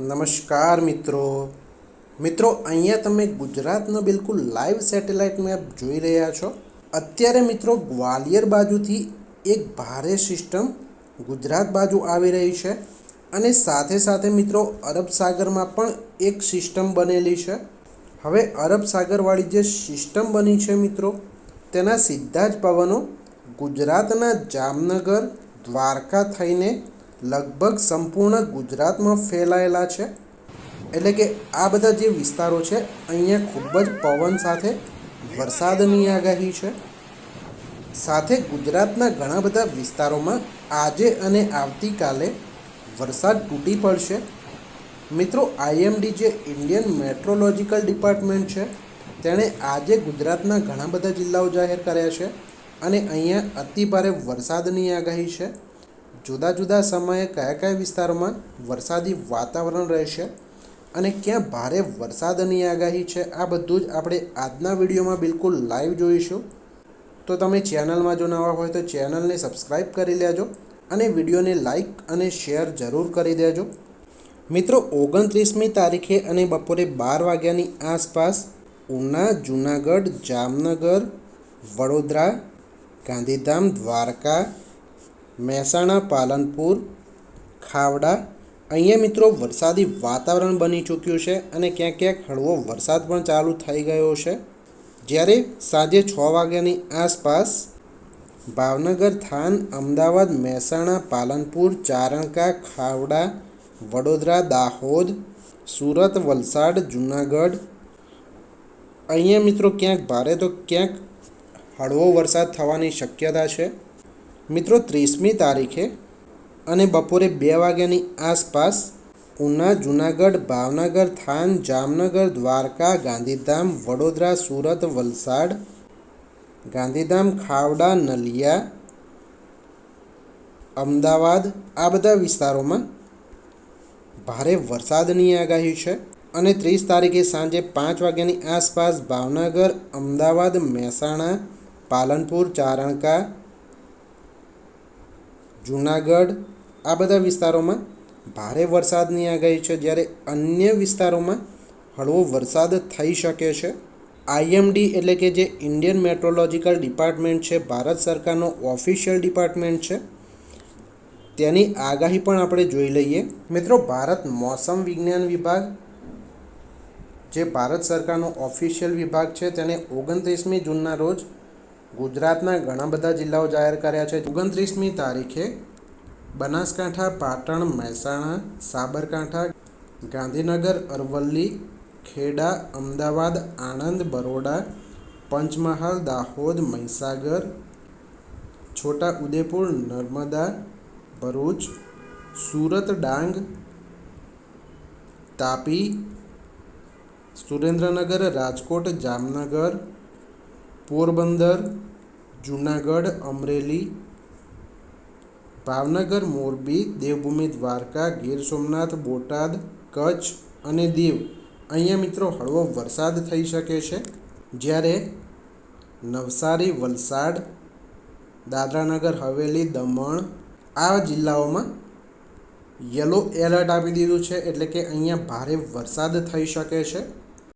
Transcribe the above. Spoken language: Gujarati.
નમસ્કાર મિત્રો. મિત્રો, અહીંયા તમે ગુજરાતનો બિલકુલ લાઈવ સેટેલાઇટ મેપ જોઈ રહ્યા છો. અત્યારે મિત્રો, ગ્વાલિયર બાજુથી એક ભારે સિસ્ટમ ગુજરાત બાજુ આવી રહી છે અને સાથે સાથે મિત્રો, અરબ સાગરમાં પણ એક સિસ્ટમ બનેલી છે. હવે અરબ સાગરવાળી જે સિસ્ટમ બની છે મિત્રો, તેના સીધા જ પવનો ગુજરાતના જામનગર, દ્વારકા થઈને લગભગ સંપૂર્ણ ગુજરાતમાં ફેલાયેલા છે. એટલે કે આ બધા જે વિસ્તારો છે, અહીંયા ખૂબ જ પવન સાથે વરસાદની આગાહી છે. સાથે ગુજરાતના ઘણા બધા વિસ્તારોમાં આજે અને આવતીકાલે વરસાદ તૂટી પડશે. મિત્રો, આઈએમડી જે ઇન્ડિયન મેટ્રોલોજીકલ ડિપાર્ટમેન્ટ છે, તેણે આજે ગુજરાતના ઘણા બધા જિલ્લાઓ જાહેર કર્યા છે અને અહીંયા અતિભારે વરસાદની આગાહી છે. જુદા જુદા સમયે કયા કયા વિસ્તારોમાં વરસાદી વાતાવરણ રહેશે અને ક્યાં ભારે વરસાદની આગાહી છે, આ બધું જ આપણે આજના વિડીયોમાં બિલકુલ લાઈવ જોઈશું. તો તમે ચેનલમાં જો નવા હોય તો ચેનલને સબસ્ક્રાઈબ કરી લેજો અને વિડીયોને લાઈક અને શેર જરૂર કરી દેજો. મિત્રો, ઓગણત્રીસમી તારીખે અને બપોરે બાર વાગ્યાની આસપાસ ઉના, જુનાગઢ, જામનગર, વડોદરા, ગાંધીધામ, દ્વારકા મહેસાણા, પાલનપુર, ખાવડા. અહીંયા મિત્રો વરસાદી વાતાવરણ બની ચૂક્યું છે અને ક્યાંક ક્યાંક હળવો વરસાદ પણ ચાલુ થઈ ગયો છે. જ્યારે સાંજે છ વાગ્યાની આસપાસ ભાવનગર, થાન, અમદાવાદ, મહેસાણા, પાલનપુર ચારણકા ખાવડા, વડોદરા, દાહોદ, સુરત, વલસાડ, જુનાગઢ અહીંયા મિત્રો ક્યાંક ભારે તો ક્યાંક હળવો વરસાદ થવાની શક્યતા છે. મિત્રો, ત્રીસમી તારીખે અને બપોરે બે વાગ્યાની આસપાસ ઉના, જુનાગઢ, ભાવનગર, થાન, જામનગર, દ્વારકા, ગાંધીધામ, વડોદરા, સુરત, વલસાડ, ગાંધીધામ, ખાવડા, નલિયા, અમદાવાદ આ બધા વિસ્તારોમાં ભારે વરસાદની આગાહી છે. અને ત્રીસ તારીખે સાંજે પાંચ વાગ્યાની આસપાસ ભાવનગર, અમદાવાદ, મહેસાણા, પાલનપુર, ચારણકા જુનાગઢ, આ બધા વિસ્તારોમાં ભારે વરસાદની આગાહી છે. જ્યારે અન્ય વિસ્તારોમાં હળવો વરસાદ થઈ શકે છે. આઈએમડી એટલે કે જે ઇન્ડિયન મેટ્રોલોજીકલ ડિપાર્ટમેન્ટ છે, ભારત સરકારનો ઓફિશિયલ ડિપાર્ટમેન્ટ છે, તેની આગાહી પણ આપણે જોઈ લઈએ. મિત્રો, ભારત મોસમ વિજ્ઞાન વિભાગ, જે ભારત સરકારનો ઓફિશિયલ વિભાગ છે, તેને ઓગણત્રીસમી જૂનના રોજ ગુજરાતના ઘણા બધા જિલ્લાઓ જાહેર કર્યા છે. ઓગણત્રીસમી તારીખે બનાસકાંઠા, પાટણ, મહેસાણા, સાબરકાંઠા, ગાંધીનગર, અરવલ્લી, ખેડા, અમદાવાદ, આણંદ, બરોડા, પંચમહાલ, દાહોદ, મહીસાગર છોટા ઉદેપુર નર્મદા, ભરૂચ, સુરત, ડાંગ, તાપી, સુરેન્દ્રનગર, રાજકોટ, જામનગર પોરબંદર, જુનાગઢ, અમરેલી, ભાવનગર, મોરબી, દેવભૂમિ, દ્વારકા, ગીર સોમનાથ, બોટાદ, કચ્છ અને દીવ. અહીંયા મિત્રો હળવો વરસાદ થઈ શકે છે. જ્યારે નવસારી, વલસાડ, દાદરાનગર, હવેલી, દમણ આ જિલ્લાઓમાં યલો એલર્ટ આપી દીધું છે. એટલે કે અહીંયા ભારે વરસાદ થઈ શકે છે.